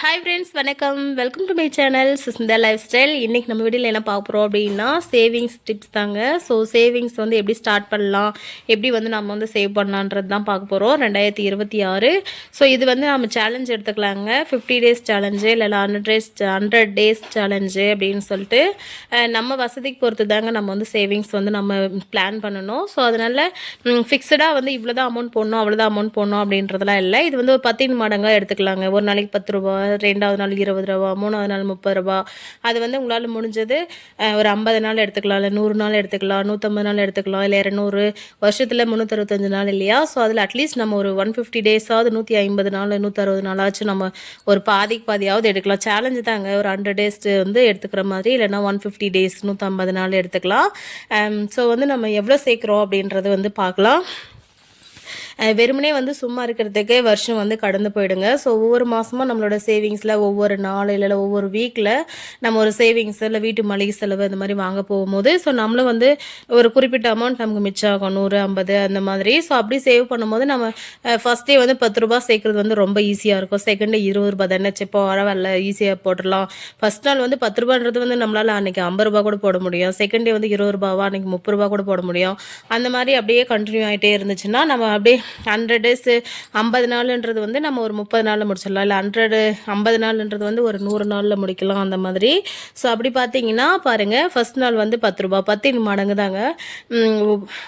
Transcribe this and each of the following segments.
Hi friends வணக்கம். Welcome to my channel Sushmita life style இன்றைக்கி நம்ம வீடியோவில் என்ன பார்க்க போகிறோம் அப்படின்னா சேவிங்ஸ் டிப்ஸ் தாங்க. ஸோ சேவிங்ஸ் வந்து எப்படி ஸ்டார்ட் பண்ணலாம்? எப்படி வந்து நம்ம வந்து சேவ் பண்ணலான்றது தான் பார்க்க போகிறோம் ரெண்டாயிரத்தி இருபத்தி ஆறு. ஸோ இது வந்து நம்ம சேலஞ்ச் எடுத்துக்கலாங்க. ஃபிஃப்டி டேஸ் சேலஞ்சு இல்லை hundred days hundred days challenge அப்படின்னு சொல்லிட்டு நம்ம வசதிக்கு பொறுத்து தாங்க நம்ம வந்து சேவிங்ஸ் வந்து நம்ம பிளான் பண்ணணும். ஸோ அதனால் ஃபிக்ஸடாக வந்து இவ்வளோ தான் அமௌண்ட் போடணும் அவ்வளோதான் அமௌண்ட் போடணும் அப்படின்றதெல்லாம் இல்லை. இது வந்து ஒரு பத்தின் மடங்காக எடுத்துக்கலாங்க. ஒரு நாளைக்கு பத்து ரூபா ரெண்டாவது நாள் இருபது ரூபா மூணாவது நாள் முப்பது ரூபா. அது வந்து உங்களால் முடிஞ்சது ஒரு ஐம்பது நாள் எடுத்துக்கலாம் இல்லை நூறு நாள் எடுத்துக்கலாம் நூற்றம்பது நாள் எடுத்துக்கலாம் இல்லை இரநூறு. வருஷத்தில் முந்நூற்றறுபத்தஞ்சு நாள் இல்லையா? ஸோ அதில் அட்லீஸ்ட் நம்ம ஒரு ஒன் ஃபிஃப்டி டேஸாவது நூற்றி ஐம்பது நாள் நூற்றறுபது நாளாச்சும் நம்ம ஒரு பாதிக்கு பாதியாவது எடுக்கலாம். சேலஞ்சு தாங்க ஒரு ஹண்ட்ரட் டேஸ் வந்து எடுத்துக்கிற மாதிரி இல்லைன்னா ஒன் ஃபிஃப்டி டேஸ் நூற்றம்பது நாள் எடுத்துக்கலாம். ஸோ வந்து நம்ம எவ்வளோ சேர்க்குறோம் அப்படின்றது வந்து பார்க்கலாம். வெறுமனே வந்து சும்மா இருக்கிறதுக்கே வருஷம் வந்து கடந்து போயிடுங்க. ஸோ ஒவ்வொரு மாதமும் நம்மளோட சேவிங்ஸில் ஒவ்வொரு நாள் இல்லை ஒவ்வொரு வீக்கில் நம்ம ஒரு சேவிங்ஸ் இல்லை வீட்டு மளிகை செலவு இந்த மாதிரி வாங்க போகும்போது ஸோ நம்மளும் வந்து ஒரு குறிப்பிட்ட அமௌண்ட் நமக்கு மிச்சம் ஆகும். நூறு ஐம்பது அந்த மாதிரி. ஸோ அப்படி சேவ் பண்ணும்போது நம்ம ஃபஸ்ட்டே வந்து பத்து ரூபா சேர்க்குறது வந்து ரொம்ப ஈஸியாக இருக்கும். செகண்டே இருபது ரூபா தானே. செப்போ வரவில்ல ஈஸியாக போட்டுடலாம். ஃபஸ்ட் நாள் வந்து பத்து ரூபான்றது வந்து நம்மளால் அன்றைக்கி ஐம்பது ரூபா கூட போட முடியும். செகண்ட் டே வந்து இருபது ரூபாவா அன்றைக்கி முப்பது ரூபா கூட போட முடியும். அந்த மாதிரி அப்படியே கண்டினியூ ஆகிட்டே இருந்துச்சுன்னா நம்ம அப்படியே ஹண்ட்ரட் டேஸு ஐம்பது நாளுன்றது வந்து நம்ம ஒரு முப்பது நாளில் முடிச்சிடலாம். இல்லை ஹண்ட்ரடு ஐம்பது நாளுன்றது வந்து ஒரு நூறு நாளில் முடிக்கலாம் அந்த மாதிரி. ஸோ அப்படி பார்த்தீங்கன்னா பாருங்கள் ஃபர்ஸ்ட் நாள் வந்து பத்து ரூபா. பத்தின் மடங்கு தாங்க.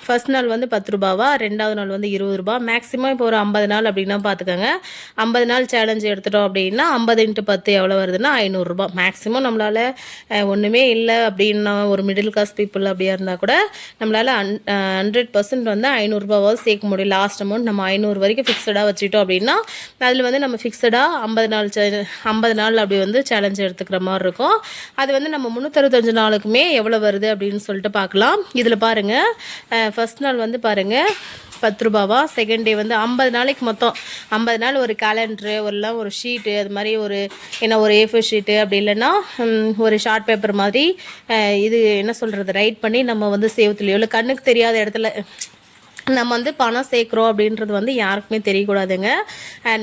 ஃபர்ஸ்ட் நாள் வந்து பத்து ரூபாவா? ரெண்டாவது நாள் வந்து இருபது ரூபா. மேக்ஸிமம் இப்போ ஒரு ஐம்பது நாள் அப்படின்னா பார்த்துக்கோங்க ஐம்பது நாள் சேலஞ்சு எடுத்துட்டோம் அப்படின்னா ஐம்பது இன்ட்டு பத்து எவ்வளோ வருதுன்னா ஐநூறுரூபா மேக்ஸிமம் நம்மளால் ஒன்றுமே இல்லை அப்படின்னா ஒரு மிடில் கிளாஸ் பீப்புள் அப்படியா இருந்தால் கூட நம்மளால் ஹண்ட்ரட் பர்சன்ட் வந்து ஐநூறுரூபாவாவது சேர்க்க முடியும். லாஸ்ட் அமௌண்ட் நம்ம ஐநூறு வரைக்கும் ஃபிக்ஸடாக வச்சுட்டோம் அப்படின்னா அதில் வந்து நம்ம ஃபிக்ஸடாக ஐம்பது நாள் ஐம்பது நாள் அப்படி வந்து சேலஞ்ச் எடுத்துக்கிற மாதிரி இருக்கும். அது வந்து நம்ம முந்நூற்றறுபத்தஞ்சு நாளுக்குமே எவ்வளோ வருது அப்படின்னு சொல்லிட்டு பார்க்கலாம். இதில் பாருங்கள் ஃபஸ்ட் நாள் வந்து பாருங்கள் பத்து ரூபாவா? செகண்ட் டே வந்து ஐம்பது நாளைக்கு மொத்தம். ஐம்பது நாள் ஒரு கேலண்டரு ஒருலாம் ஒரு ஷீட்டு அது மாதிரி ஒரு என்ன ஒரு ஏஃபோர் ஷீட்டு அப்படி இல்லைன்னா ஒரு ஷார்ட் பேப்பர் மாதிரி இது என்ன சொல்கிறது ரைட் பண்ணி நம்ம வந்து சேவத்துலையோ இல்லை கண்ணுக்கு தெரியாத இடத்துல நம்ம வந்து பணம் சேர்க்குறோம் அப்படின்றது வந்து யாருக்குமே தெரியக்கூடாதுங்க.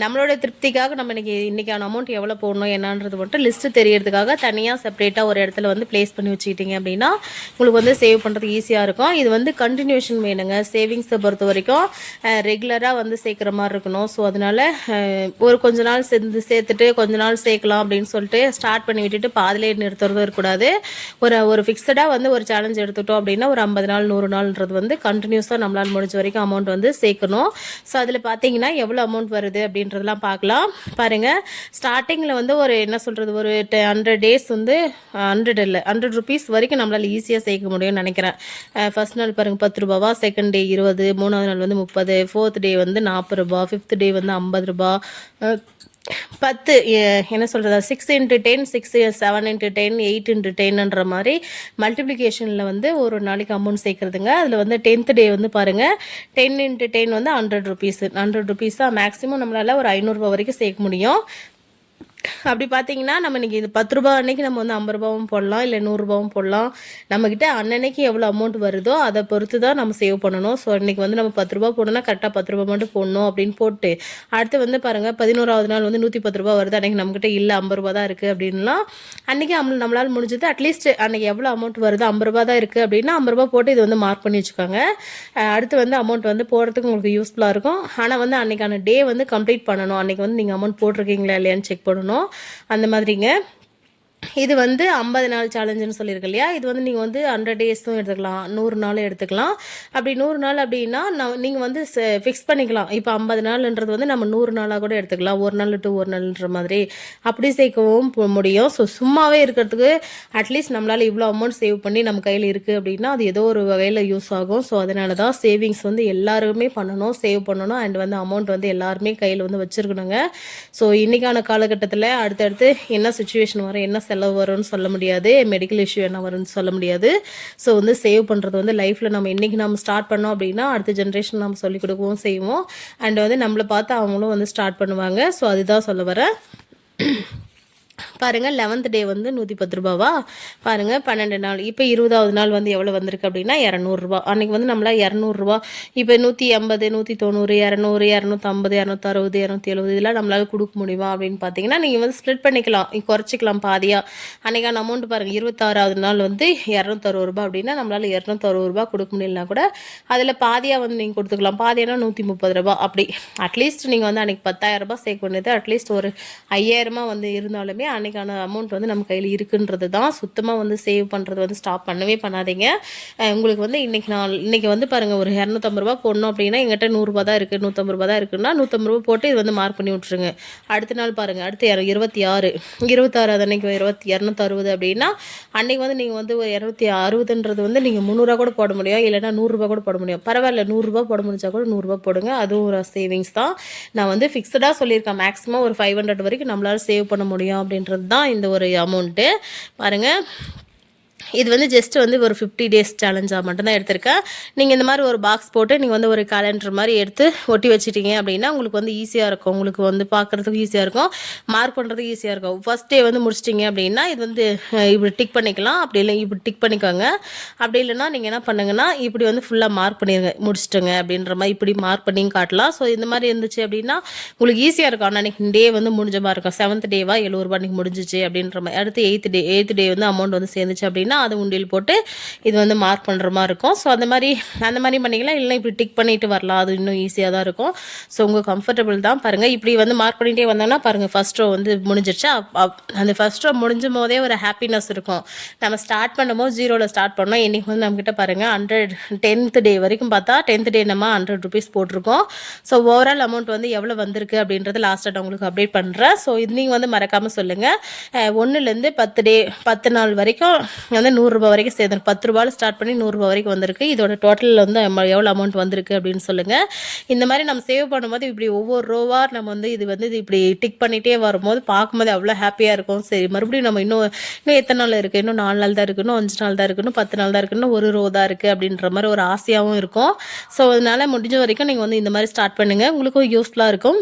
நம்மளோட திருப்திக்காக நம்ம இன்னைக்கு இன்றைக்கான அமௌண்ட் எவ்வளோ போடணும் என்னன்றது மட்டும் லிஸ்ட்டு தெரியறதுக்காக தனியாக செப்பரேட்டாக ஒரு இடத்துல வந்து ப்ளேஸ் பண்ணி வச்சுக்கிட்டீங்க அப்படின்னா உங்களுக்கு வந்து சேவ் பண்ணுறது ஈஸியாக இருக்கும். இது வந்து கண்டினியூஷன் வேணுங்க. சேவிங்ஸை பொறுத்த வரைக்கும் ரெகுலராக வந்து சேர்க்குற மாதிரி இருக்கணும். ஸோ அதனால ஒரு கொஞ்ச நாள் சேர்ந்து சேர்த்துட்டு கொஞ்ச நாள் சேர்க்கலாம் அப்படின்னு சொல்லிட்டு ஸ்டார்ட் பண்ணி விட்டுட்டு பாதிலே நிறுத்துறதும் இருக்கக்கூடாது. ஒரு ஒரு ஃபிக்ஸடாக வந்து ஒரு சேலஞ்ச் எடுத்துட்டோம் அப்படின்னா ஒரு ஐம்பது நாள் நூறு நாள்ன்றது வந்து கண்டினியூஸாக நம்மளால் முடிஞ்ச வரைக்கும் அமௌண்ட் வந்து சேர்க்கணும். ஸோ அதில் பார்த்தீங்கன்னா எவ்வளோ அமௌண்ட் வருது அப்படின்றதெல்லாம் பார்க்கலாம் பாருங்கள் ஸ்டார்டிங்கில் வந்து ஒரு என்ன சொல்கிறது ஒரு ஹண்ட்ரட் டேஸ் வந்து ஹண்ட்ரட் இல்லை ஹண்ட்ரட் ருபீஸ் வரைக்கும் நம்மளால் ஈஸியாக சேர்க்க முடியும்னு நினைக்கிறேன். ஃபர்ஸ்ட் நாள் பாருங்கள் பத்து ரூபாவா? செகண்ட் டே இருபது மூணாவது நாள் வந்து முப்பது ஃபோர்த் டே வந்து நாற்பது ரூபா ஃபிஃப்த் டே வந்து ஐம்பது ரூபா பத்து என்ன சொல்கிறது six into ten six seven into ten eight into டென்ன்ற மாதிரி மல்டிப்ளிகேஷனில் வந்து ஒரு நாளைக்கு அமௌண்ட் சேர்க்குறதுங்க. அதில் வந்து டென்த் டே வந்து பாருங்கள் டென் இன்ட்டு டென் வந்து ஹண்ட்ரட் ருபீஸ் ஹண்ட்ரட் ருபீஸ் தான் மேக்ஸிமம் நம்மளால் ஒரு ஐநூறுரூபா வரைக்கும் சேர்க்க முடியும். அப்படி பார்த்தீங்கன்னா நம்ம இன்றைக்கி இது பத்து ரூபா அன்னைக்கு நம்ம வந்து ஐம்பது ரூபாவும் போடலாம் இல்லை நூறுரூபாவும் போடலாம். நம்மக்கிட்ட அன்னன்னைக்கு எவ்வளோ அமௌண்ட் வருதோ அதை பொறுத்து தான் நம்ம சேவ் பண்ணணும். ஸோ இன்றைக்கி வந்து நம்ம பத்து ரூபா போடணும்னா கரெக்டாக பத்து ரூபா மட்டும் போடணும் அப்படின்னு போட்டு அடுத்து வந்து பாருங்கள் பதினோராவது நாள் வந்து நூற்றி பத்து ரூபா வருது. அன்றைக்கி நம்மக்கிட்ட இல்லை ஐம்பது ரூபா தான் இருக்குது அப்படின்லாம் அன்றைக்கி அம் நம்மளால் முடிஞ்சது அட்லீஸ்ட் அன்றைக்கி எவ்வளோ அமௌண்ட் வருது ஐம்பது ரூபா தான் இருக்குது அப்படின்னா ஐம்பது ரூபா போட்டு இது வந்து மார்க் பண்ணி வச்சுக்கோங்க. அடுத்து வந்து அமௌண்ட் வந்து போடுறதுக்கு உங்களுக்கு யூஸ்ஃபுல்லாக இருக்கும். ஆனால் வந்து அன்றைக்கான டே வந்து கம்ப்ளீட் பண்ணணும். அன்றைக்கி வந்து நீங்கள் அமௌண்ட் போட்டிருக்கீங்களா இல்லையான்னு செக் பண்ணணும். அந்த மாதிரிங்க. இது வந்து ஐம்பது நாள் சேலஞ்சுன்னு சொல்லியிருக்கு இல்லையா? இது வந்து நீங்கள் வந்து ஹண்ட்ரட் டேஸும் எடுத்துக்கலாம். நூறு நாளும் எடுத்துக்கலாம். அப்படி நூறு நாள் அப்படின்னா நான் நீங்கள் வந்து ஃபிக்ஸ் பண்ணிக்கலாம். இப்போ ஐம்பது நாள்ன்றது வந்து நம்ம நூறு நாளாக கூட எடுத்துக்கலாம். ஒரு நாள் டு ஒரு நாள்ன்ற மாதிரி. அப்படி சேர்க்கவும் முடியும். ஸோ சும்மாவே இருக்கிறதுக்கு அட்லீஸ்ட் நம்மளால் இவ்வளோ அமௌண்ட் சேவ் பண்ணி நம்ம கையில் இருக்குது அப்படின்னா அது ஏதோ ஒரு வகையில் யூஸ் ஆகும். ஸோ அதனால தான் சேவிங்ஸ் வந்து எல்லாருமே பண்ணணும். சேவ் பண்ணணும். அண்ட் வந்து அமௌண்ட் வந்து எல்லாருமே கையில் வந்து வச்சுருக்கணுங்க. ஸோ இன்றைக்கான காலகட்டத்தில் அடுத்தடுத்து என்ன சுச்சுவேஷன் வரும் என்ன செலவு வரும்னு சொல்ல முடியாது மெடிக்கல் இஷ்யூ என்ன வரும்னு சொல்ல முடியாது. ஸோ வந்து சேவ் பண்ணுறது வந்து லைஃப்பில் நம்ம இன்றைக்கி நம்ம ஸ்டார்ட் பண்ணோம் அப்படின்னா அடுத்த ஜென்ரேஷன் நம்ம சொல்லிக் கொடுக்கவும் செய்வோம். அண்ட் வந்து நம்மளை பார்த்து அவங்களும் வந்து ஸ்டார்ட் பண்ணுவாங்க. ஸோ அதுதான் சொல்ல வரேன் பாருங்கள் லெவன்த் டே வந்து நூற்றி பத்து ரூபாவா? பாருங்கள் பன்னெண்டு நாள். இப்போ இருபதாவது நாள் வந்து எவ்வளோ வந்திருக்கு அப்படின்னா இரநூறுபா அன்றைக்கி வந்து நம்மளால் இரநூறுபா இப்போ நூற்றி எண்பது நூற்றி தொண்ணூறு இரநூறு இரநூத்தம்பது இரநூத்தறுபது இரநூத்தி எழுபது இதெல்லாம் நம்மளால் கொடுக்க முடியுமா அப்படின்னு பார்த்தீங்கன்னா நீங்கள் வந்து ஸ்ப்ளிட் பண்ணிக்கலாம். குறைச்சிக்கலாம் பாதியாக அன்றைக்கான அமௌண்ட் பாருங்கள் இருபத்தாறாவது நாள் வந்து இரநூத்தறுபது ரூபா அப்படின்னா நம்மளால் இரநூத்தறுபது ரூபா கொடுக்க முடியலனா கூட அதில் பாதியாக வந்து நீங்கள் கொடுத்துக்கலாம். பாதியானா நூற்றி முப்பது ரூபா. அப்படி அட்லீஸ்ட் நீங்கள் வந்து அன்றைக்கி பத்தாயிரம் ரூபாய் சேர்க்க வேண்டியது அட்லீஸ்ட் ஒரு ஐயாயிரமா வந்து இருந்தாலுமே அன்றைக்கான அமௌண்ட் வந்து நம்ம கையில் இருக்குன்றது தான். சுத்தமாக வந்து சேவ் பண்ணுறது வந்து ஸ்டாப் பண்ணவே பண்ணாதீங்க. உங்களுக்கு வந்து இன்றைக்கி நாள் இன்றைக்கி வந்து பாருங்கள் ஒரு இரநூத்தம்பது ரூபா போடணும் அப்படின்னா எங்கிட்ட நூறுரூபா தான் இருக்குது நூற்றம்பது ரூபா தான் இருக்குன்னா நூற்றம்பது ரூபா போட்டு இது வந்து மார்க் பண்ணி விட்ருங்க அடுத்த நாள் பாருங்கள் அடுத்து இரநூ இருபத்தி ஆறு. இருபத்தாறு அது அன்றைக்கி இருபத்தி இரநூத்தறுபது அப்படின்னா அன்றைக்கி வந்து நீங்கள் வந்து ஒரு இரநூத்தி அறுபதுன்றது வந்து நீங்கள் முந்நூறுரூவா கூட போட முடியும். இல்லைன்னா நூறுரூபா கூட போட முடியும். பரவாயில்ல நூறுரூபா போட முடிஞ்சா கூட நூறுரூவா போடுங்க. அதுவும் ஒரு சேவிங்ஸ் தான். நான் வந்து ஃபிக்ஸ்டாக சொல்லியிருக்கேன். மேக்ஸிமம் ஒரு ஃபைவ் ஹண்ட்ரட் வரைக்கும் நம்மளால் சேவ் பண்ண முடியும் அப்படின்றது தான் இந்த ஒரு அமௌண்ட்டு பாருங்கள் இது வந்து ஜஸ்ட் வந்து ஒரு ஃபிஃப்டி டேஸ் சேலஞ்சாக மட்டும்தான் எடுத்திருக்கேன் நீங்கள் இந்த மாதிரி ஒரு பாக்ஸ் போட்டு நீங்கள் வந்து ஒரு கேலண்டர் மாதிரி எடுத்து ஒட்டி வச்சுட்டீங்க அப்படின்னா உங்களுக்கு வந்து ஈஸியாக இருக்கும். உங்களுக்கு வந்து பார்க்குறதுக்கு ஈஸியாக இருக்கும். மார்க் பண்ணுறதுக்கு ஈஸியாக இருக்கும். ஃபஸ்ட் டே வந்து முடிச்சிட்டிங்க அப்படின்னா இது வந்து இப்படி டிக் பண்ணிக்கலாம். அப்படி இல்லை இப்படி டிக் பண்ணிக்கோங்க. அப்படி இல்லைன்னா நீங்கள் என்ன பண்ணுங்கன்னா இப்படி வந்து ஃபுல்லாக மார்க் பண்ணிடுங்க முடிச்சிட்டுங்க அப்படின்ற மாதிரி இப்படி மார்க் பண்ணியும் காட்டலாம். ஸோ இந்த மாதிரி இருந்துச்சு அப்படின்னா உங்களுக்கு ஈஸியாக இருக்கும். ஆனால் அன்றைக்கி டே வந்து முடிஞ்ச மாதிரி இருக்கும். செவன்த் டேவா எழுபது ரூபா அன்றைக்கி முடிஞ்சிச்சு அப்படின்ற மாதிரி. அடுத்து எயித்து டே எயித்து டே வந்து அமௌண்ட் வந்து சேர்ந்துச்சு அப்படின்னா அப்படின்னா அது உண்டியல் போட்டு இது வந்து மார்க் பண்ணுற மாதிரி இருக்கும். ஸோ அந்த மாதிரி அந்த மாதிரி பண்ணிக்கலாம். இல்லை இப்படி டிக் பண்ணிட்டு வரலாம். அது இன்னும் ஈஸியாக தான் இருக்கும். ஸோ உங்கள் கம்ஃபர்டபுள் தான். பாருங்கள் இப்படி வந்து மார்க் பண்ணிகிட்டே வந்தோம்னா பாருங்கள் ஃபர்ஸ்ட் ரோ வந்து முடிஞ்சிருச்சு. அப்- அப்- அந்த ஃபர்ஸ்ட் ரோ முடிஞ்சும் போதே ஒரு ஹாப்பினஸ் இருக்கும். நம்ம ஸ்டார்ட் பண்ணும்போது ஜீரோவில் ஸ்டார்ட் பண்ணோம். இன்றைக்கி வந்து நம்மக்கிட்ட பாருங்கள் ஹண்ட்ரட் டென்த் டே வரைக்கும் பார்த்தா டென்த் டே நம்ம ஹண்ட்ரட் ருபீஸ் போட்டிருக்கோம். ஸோ ஓவரால் அமௌண்ட் வந்து எவ்வளோ வந்திருக்கு அப்படின்றது லாஸ்ட்டாக நான் உங்களுக்கு அப்டேட் பண்ணுறேன் ஸோ இது நீங்கள் வந்து மறக்காமல் சொல்லுங்கள் ஒன்றுலேருந்து பத்து டே பத்து நாள் வரைக்கும் வந்து நூறுரூபா வரைக்கும் சேர்ந்துருக்கு பத்து ரூபாயில் ஸ்டார்ட் பண்ணி நூறுரூபா வரைக்கும் வந்திருக்கு. இதோட டோட்டலில் வந்து எம்ம- எவ்வளோ அமௌண்ட் வந்திருக்கு அப்படின்னு சொல்லுங்கள் இந்த மாதிரி நம்ம சேவ் பண்ணும்போது இப்படி ஒவ்வொரு ரோவா நம்ம வந்து இது வந்து இது இப்படி டிக் பண்ணிகிட்டே வரும்போது பார்க்கும்போது அவ்வளோ ஹாப்பியாக இருக்கும். சரி மறுபடியும் நம்ம இன்னும் இன்னும் எத்தனை நாள் இருக்குது இன்னும் நாலு நாள் தான் இருக்கணும் அஞ்சு நாள் தான் இருக்கணும் பத்து நாள் தான் இருக்கணும் ஒரு ரோ தான் இருக்குது அப்படின்ற மாதிரி ஒரு ஆசையாகவும் இருக்கும். ஸோ அதனால் முடிஞ்ச வரைக்கும் நீங்கள் வந்து இந்த மாதிரி ஸ்டார்ட் பண்ணுங்கள் உங்களுக்கும் யூஸ்ஃபுல்லாக இருக்கும்.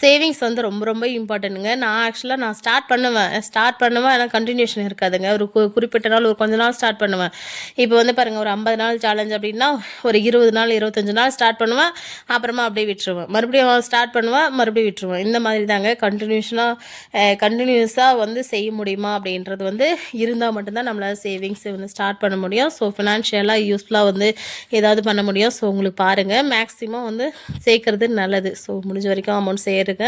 சேவிங்ஸ் வந்து ரொம்ப ரொம்ப இம்பார்ட்டன்ட்டுங்க நான் ஆக்சுவலாக நான் ஸ்டார்ட் பண்ணுவேன். ஸ்டார்ட் பண்ணுவேன் ஆனால் கண்டினியூஷன் இருக்காதுங்க. ஒரு கு- குறிப்பிட்ட நாள் ஒரு கொஞ்ச நாள் ஸ்டார்ட் பண்ணுவேன். இப்போ வந்து பாருங்கள் ஒரு ஐம்பது நாள் சேலஞ்ச் அப்படின்னா ஒரு இருபது நாள் இருபத்தஞ்சு நாள் ஸ்டார்ட் பண்ணுவேன். அப்புறமா அப்படியே விட்டுருவேன். மறுபடியும் ஸ்டார்ட் பண்ணுவேன் மறுபடியும் விட்டுருவேன். இந்த மாதிரி தாங்க கண்டினியூஷனாக கண்டினியூஸாக வந்து செய்ய முடியுமா அப்படின்றது வந்து இருந்தால் மட்டும்தான் நம்மளால் சேவிங்ஸ் வந்து ஸ்டார்ட் பண்ண முடியும். ஸோ ஃபினான்ஷியலாக யூஸ்ஃபுல்லாக வந்து ஏதாவது பண்ண முடியும். ஸோ உங்களுக்கு பாருங்கள் மேக்ஸிமம் வந்து சேர்க்குறது நல்லது. ஸோ முடிஞ்ச வரைக்கும் அமௌண்ட் சேருங்க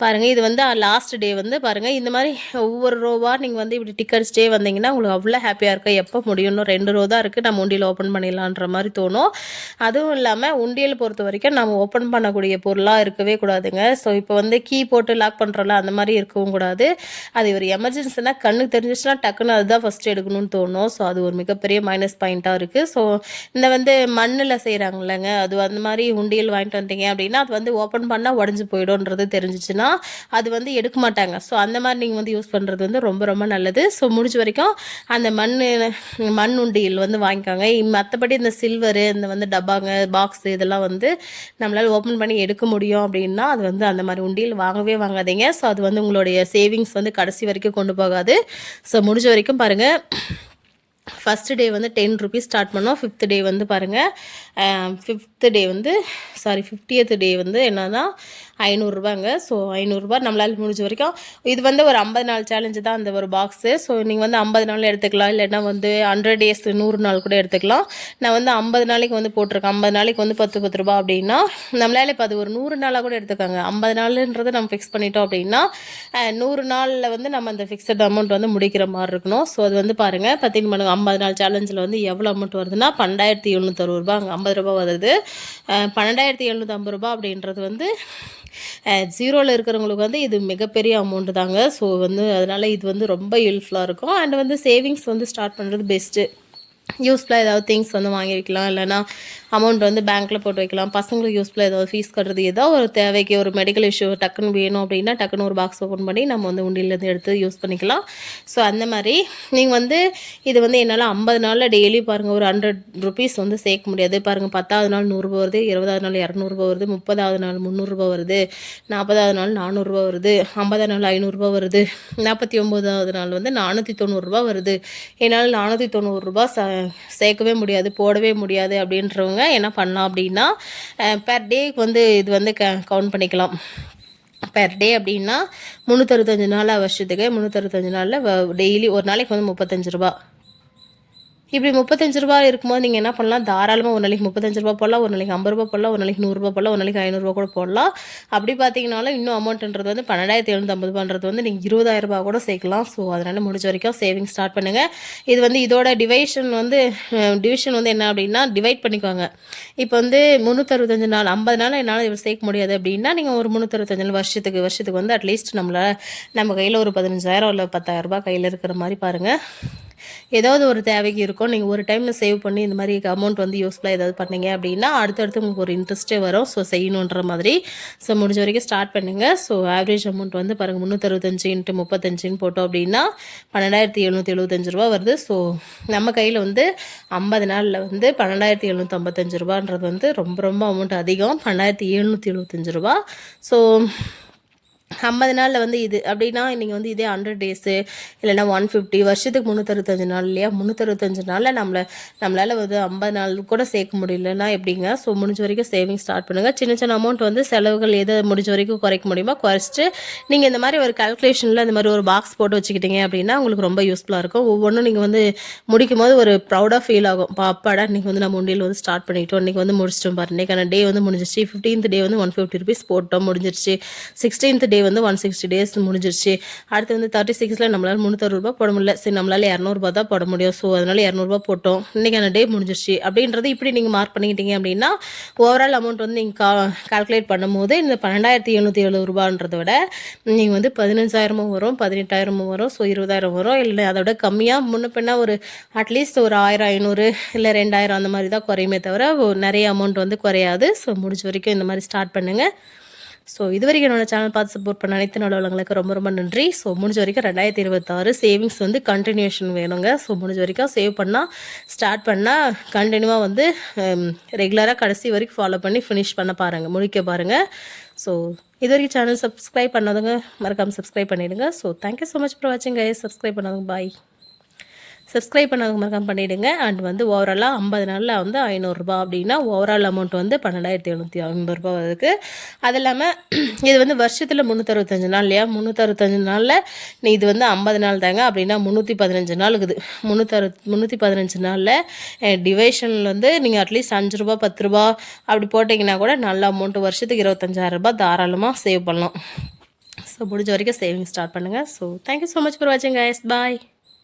பாருங்கள் இது வந்து லாஸ்ட் டே வந்து பாருங்கள் இந்த மாதிரி ஒவ்வொரு ரோவாக நீங்கள் வந்து இப்படி டிக் அடிச்சிட்டே வந்தீங்கன்னா உங்களுக்கு அவ்வளோ ஹாப்பியாக இருக்கும். எப்போ முடியும்னு ரெண்டு ரோ தான் இருக்குது நம்ம உண்டியல் ஓப்பன் பண்ணிடலான்ற மாதிரி தோணும். அதுவும் இல்லாமல் உண்டியல் பொறுத்த வரைக்கும் நம்ம ஓப்பன் பண்ணக்கூடிய பொருளாக இருக்கவே கூடாதுங்க. ஸோ இப்போ வந்து கீ போட்டு லாக் பண்ணுறோம்ல அந்த மாதிரி இருக்கவும் கூடாது. அது ஒரு எமர்ஜென்சினா கண்ணுக்கு தெரிஞ்சிச்சுன்னா டக்குன்னு அதுதான் ஃபஸ்ட்டு எடுக்கணும்னு தோணும். ஸோ அது ஒரு மிகப்பெரிய மைனஸ் பாயிண்ட்டாக இருக்குது ஸோ இந்த வந்து மண்ணில் செய்கிறாங்கல்லங்க அது அந்த மாதிரி உண்டியல் வாங்கிட்டு வந்தீங்க அப்படின்னா அது வந்து ஓப்பன் பண்ணால் உடஞ்சி போயிடும்ன்றது தெரிஞ்சிச்சுன்னா அது வந்து எடுக்க மாட்டாங்க. ஸோ அந்த மாதிரி நீங்கள் வந்து யூஸ் பண்ணுறது வந்து ரொம்ப ரொம்ப நல்லது. ஸோ முடிஞ்ச வரைக்கும் அந்த மண் மண் உண்டியல் வந்து வாங்கிக்கோங்க. மற்றபடி இந்த சில்வரு இந்த வந்து டப்பாங்க பாக்ஸ் இதெல்லாம் வந்து நம்மளால் ஓப்பன் பண்ணி எடுக்க முடியும் அப்படின்னா அது வந்து அந்த மாதிரி உண்டியல் வாங்கவே வாங்காதீங்க. ஸோ அது வந்து உங்களுடைய சேவிங்ஸ் வந்து கடைசி வரைக்கும் கொண்டு போகாது. ஸோ முடிஞ்ச வரைக்கும் பாருங்கள் ஃபஸ்ட்டு டே வந்து டென் ருபீஸ் ஸ்டார்ட் பண்ணோம் ஃபிஃப்த் டே வந்து பாருங்கள் ஃபிஃப்த்து டே வந்து சாரி ஃபிஃப்டியத்து டே வந்து என்னன்னா ஐநூறுரூபாங்க. ஸோ ஐநூறுரூபா நம்மளால் முடிஞ்ச வரைக்கும். இது வந்து ஒரு ஐம்பது நாள் சேலஞ்சு தான் அந்த ஒரு பாக்ஸு ஸோ நீங்கள் வந்து ஐம்பது நாள் எடுத்துக்கலாம். இல்லைன்னா வந்து ஹண்ட்ரட் டேஸ் நூறு நாள் கூட எடுத்துக்கலாம். நான் வந்து ஐம்பது நாளைக்கு வந்து போட்டிருக்கேன். ஐம்பது நாளைக்கு வந்து பத்து பத்து ரூபா அப்படின்னா நம்மளால் இப்போ அது ஒரு நூறு நாளாக கூட எடுத்துக்காங்க. ஐம்பது நாளுன்றது நம்ம ஃபிக்ஸ் பண்ணிட்டோம் அப்படின்னா நூறு நாளில் வந்து நம்ம அந்த ஃபிக்ஸட் அமௌண்ட் வந்து முடிக்கிற மாதிரி இருக்கணும். ஸோ அது வந்து பாருங்கள் பார்த்தீங்கன்னா பண்ணுங்க ஐம்பது நாள் சேலஞ்சில் வந்து எவ்வளோ அமௌண்ட் வருதுன்னா பன்னெண்டாயிரத்தி எழுநூத்தறுபது ரூபா அங்கே ஐம்பது ரூபா வருது. பன்னெண்டாயிரத்தி எழுநூற்றம்பது ரூபா அப்படின்றது வந்து ஜீரோவில் இருக்கிறவங்களுக்கு வந்து இது மிகப்பெரிய அமௌண்ட் தாங்க. ஸோ வந்து அதனால் இது வந்து ரொம்ப ஹெல்ப்ஃபுல்லாக இருக்கும். அண்ட் வந்து சேவிங்ஸ் வந்து ஸ்டார்ட் பண்ணுறது பெஸ்ட்டு யூஸ்ஃபுல்லாக ஏதாவது திங்ஸ் வந்து வாங்கி வைக்கலாம் இல்லைனா அமௌண்ட் வந்து பேங்க்கில் போட்டு வைக்கலாம். பசங்களுக்கு யூஸ்ஃபுல்லாக ஏதாவது ஃபீஸ் கட்டுறது ஏதோ ஒரு தேவைக்கு ஒரு மெடிக்கல் இஷ்யூ டக்குன்னு வேணும் அப்படின்னா டக்குன்னு ஒரு பாக்ஸ் ஓப்பன் பண்ணி நம்ம வந்து உண்டியிலேருந்து எடுத்து யூஸ் பண்ணிக்கலாம். ஸோ அந்த மாதிரி நீங்கள் வந்து இது வந்து என்னால் ஐம்பது நாளில் டெய்லி பாருங்கள் ஒரு ஹண்ட்ரட் ருபீஸ் வந்து சேர்க்க முடியாது. பாருங்கள் பத்தாவது நாள் நூறுரூபா வருது இருபதாவது நாள் இரநூறுபா வருது முப்பதாவது நாள் முந்நூறுரூபா வருது நாற்பதாவது நாள் நானூறுரூபா வருது ஐம்பதாவது நாள் ஐநூறுரூபா வருது நாற்பத்தி ஒம்போதாவது நாள் வந்து நானூற்றி தொண்ணூறுரூபா வருது. என்னால் நானூற்றி தொண்ணூறுரூபா ச சேர்க்கவே முடியாது போடவே முடியாது அப்படின்றவங்க என்ன பண்ணலாம் அப்படின்னா பெர் டேக்கு வந்து இது வந்து க கவுண்ட் பண்ணிக்கலாம். பெர் டே அப்படின்னா முந்நூற்றறுபத்தஞ்சு நாள் வருஷத்துக்கு முந்நூற்றறுபத்தஞ்சு நாளில் டெய்லி ஒரு நாளைக்கு வந்து முப்பத்தஞ்சு ரூபா. இப்படி முப்பத்தஞ்சு ரூபா இருக்கும்போது நீங்கள் என்ன பண்ணலாம்? தாராளமாக ஒரு நாளைக்கு முப்பத்தஞ்சு ரூபா போடலாம் ஒரு நாளைக்கு ஐம்பது ரூபா போடலாம் ஒரு நாளைக்கு நூறுரூபா போடலாம் ஒரு நாளைக்கு ஐநூறுரூவா கூட போடலாம். அப்படி பார்த்தீங்கனாலும் இன்னும் அமௌண்ட்ன்றது வந்து பன்னெண்டாயிரத்தி எழுநூற்றம்பது ரூபான்றது வந்து நீங்கள் இருபதாயிரம் ரூபா கூட சேர்க்கலாம். ஸோ அதனால் முடிஞ்ச வரைக்கும் சேவிங் ஸ்டார்ட் பண்ணுங்கள் இது வந்து இதோட டிவைஷன் வந்து டிவிஷன் வந்து என்ன அப்படின்னா டிவைட் பண்ணிக்கோங்க. இப்போ வந்து முந்நூற்றறுபத்தஞ்சு நாள் ஐம்பது நாள் என்னால் இவர் சேர்க்க முடியாது அப்படின்னா நீங்கள் ஒரு முந்நூற்றறுபத்தஞ்சு நாள் வருஷத்துக்கு வருஷத்துக்கு வந்து அட்லீஸ்ட் நம்மளை நம்ம கையில் ஒரு பதினஞ்சாயிரம் இல்லை பத்தாயிரரூபா கையில் இருக்கிற மாதிரி பாருங்கள் ஏதாவது ஒரு தேவைக்கு இருக்கும். நீங்கள் ஒரு டைமில் சேவ் பண்ணி இந்த மாதிரி அமௌண்ட் வந்து யூஸ்ஃபுல்லாக ஏதாவது பண்ணீங்க அப்படின்னா அடுத்தடுத்து உங்களுக்கு ஒரு இன்ட்ரெஸ்ட்டே வரும். ஸோ செய்யணுன்ற மாதிரி. ஸோ முடிஞ்ச வரைக்கும் ஸ்டார்ட் பண்ணுங்கள் ஸோ ஆவரேஜ் அமௌண்ட் வந்து பாருங்கள் முந்நூற்றறுபத்தஞ்சு இன்ட்டு முப்பத்தஞ்சுன்னு போட்டோம் அப்படின்னா பன்னெண்டாயிரத்தி எழுநூற்றி எழுபத்தஞ்சு ரூபா வருது. ஸோ நம்ம கையில் வந்து ஐம்பது நாளில் வந்து பன்னெண்டாயிரத்தி எழுநூற்றி ஐம்பத்தஞ்சு ரூபான்றது வந்து ரொம்ப ரொம்ப அமௌண்ட் அதிகம். பன்னெண்டாயிரத்தி எழுநூற்றி எழுபத்தஞ்சு ரூபா. ஸோ ஐம்பது நாளில் வந்து இது. அப்படின்னா இன்றைக்கி வந்து இதே ஹண்ட்ரட் டேஸு இல்லைனா ஒன் ஃபிஃப்டி வருஷத்துக்கு முந்நூற்றறுபத்தஞ்சு நாள் இல்லையா? முந்நூற்றறுபத்தஞ்சு நாளில் நம்மளை நம்மளால் வந்து ஐம்பது நாள் கூட சேர்க்க முடியலன்னா எப்படிங்க? ஸோ முடிஞ்ச வரைக்கும் சேவிங் ஸ்டார்ட் பண்ணுங்கள் சின்ன சின்ன அமௌண்ட் வந்து செலவுகள் எதை முடிஞ்ச வரைக்கும் குறைக்க முடியுமோ குறைச்சிட்டு நீங்கள் இந்த மாதிரி ஒரு கால்குலேஷனில் இந்த மாதிரி ஒரு பாக்ஸ் போட்டு வச்சுக்கிட்டீங்க அப்படின்னா உங்களுக்கு ரொம்ப யூஸ்ஃபுல்லாக இருக்கும். ஒவ்வொன்றும் நீங்கள் வந்து முடிக்கும் போது ஒரு ப்ரௌடாக ஃபீல் ஆகும். பாப்பாடா இன்றைக்கி வந்து நம்ம உண்டியில் வந்து ஸ்டார்ட் பண்ணிட்டோம். இன்றைக்கி வந்து முடிச்சிட்டோம் பாரு இன்றைக்கான டே வந்து முடிஞ்சிச்சு ஃபிஃப்டீன்த் டே வந்து ஒன் ஃபிஃப்டி ருபீஸ் போட்டோம் முடிஞ்சிருச்சு. சிக்ஸ்டீன்த் டே வந்து ஒன் சிக்ஸ்டி டேஸ் முடிஞ்சிருச்சு. அடுத்து வந்து தேர்ட்டி சிக்ஸில் நம்மளால் முந்நூற்றறுபா போட முடியல. சரி நம்மளால் இரநூறுபா தான் போட முடியும். ஸோ அதனால் இரநூறுபா போட்டோம். இன்றைக்கான டே முடிஞ்சிருச்சு. அப்படின்றது இப்படி நீங்கள் மார்க் பண்ணிக்கிட்டீங்க அப்படின்னா ஓவரால் அமௌண்ட் வந்து நீங்கள் கா கால்குலேட் பண்ணும்போது இந்த பன்னெண்டாயிரத்தி எழுநூற்றி எழுபது ரூபான்றத விட நீங்கள் வந்து பதினஞ்சாயிரமும் வரும் பதினெட்டாயிரமும் வரும். ஸோ இருபதாயிரம் வரும். இல்லை அதை விட கம்மியாக முன்ன பின்னா ஒரு அட்லீஸ்ட் ஒரு ஆயிரம் ஐநூறு இல்லை ரெண்டாயிரம் அந்த மாதிரி தான் குறையுமே தவிர நிறைய அமௌண்ட் வந்து குறையாது. ஸோ முடிஞ்ச வரைக்கும் இந்த மாதிரி ஸ்டார்ட் பண்ணுங்கள் ஸோ இது வரைக்கும் என்னோட சேனல் பார்த்து சப்போர்ட் பண்ண அனைத்து நல்லவங்களுக்கு ரொம்ப ரொம்ப நன்றி. ஸோ முடிஞ்ச வரைக்கும் ரெண்டாயிரத்தி இருபத்தாறு சேவிங்ஸ் வந்து கண்டினியூஷன் வேணுங்க. ஸோ முடிஞ்ச வரைக்கும் சேவ் பண்ணால் ஸ்டார்ட் பண்ணால் கண்டினியூவாக வந்து ரெகுலராக கடைசி வரைக்கும் ஃபாலோ பண்ணி ஃபினிஷ் பண்ண பாருங்கள் முடிக்க பாருங்கள் ஸோ இது வரைக்கும் சேனல் சப்ஸ்கிரைப் பண்ணாதவங்க மறக்காமல் சப்ஸ்கிரைப் பண்ணிவிடுங்க so thank you so much for வாட்சிங் கைஸ் சப்ஸ்கிரைப் பண்ணாதவங்க. பாய் சப்ஸ்கிரைப் பண்ண மறக்காம பண்ணிவிடுங்க அண்ட் வந்து ஓவராலாக ஐம்பது நாளில் வந்து ஐநூறுரூபா அப்படின்னா ஓவரால் அமௌண்ட் வந்து பன்னெண்டாயிரத்தி எழுநூற்றி ஐம்பது ரூபா வருது அது இல்லாமல் இது வந்து வருஷத்தில் முந்நூற்றறுபத்தஞ்சு நாள் இல்லையா? முந்நூற்றறுபத்தஞ்சு நாளில் நீ இது வந்து ஐம்பது நாள் தாங்க. அப்படின்னா முந்நூற்றி பதினஞ்சு நாள் இருக்குது முந்நூற்றறு முந்நூற்றி பதினஞ்சு நாளில் டிவைஷனில் வந்து நீங்கள் அட்லீஸ்ட் அஞ்சு ரூபா பத்து ரூபா அப்படி போட்டிங்கன்னா கூட நல்ல அமௌண்ட்டு வருஷத்துக்கு இருபத்தஞ்சாயிரரூபா ரூபாய் தாராளமாக சேவ் பண்ணலாம். ஸோ முடிஞ்ச வரைக்கும் சேவிங் ஸ்டார்ட் பண்ணுங்கள் so thank you so much for வாட்சிங் கைஸ் பாய்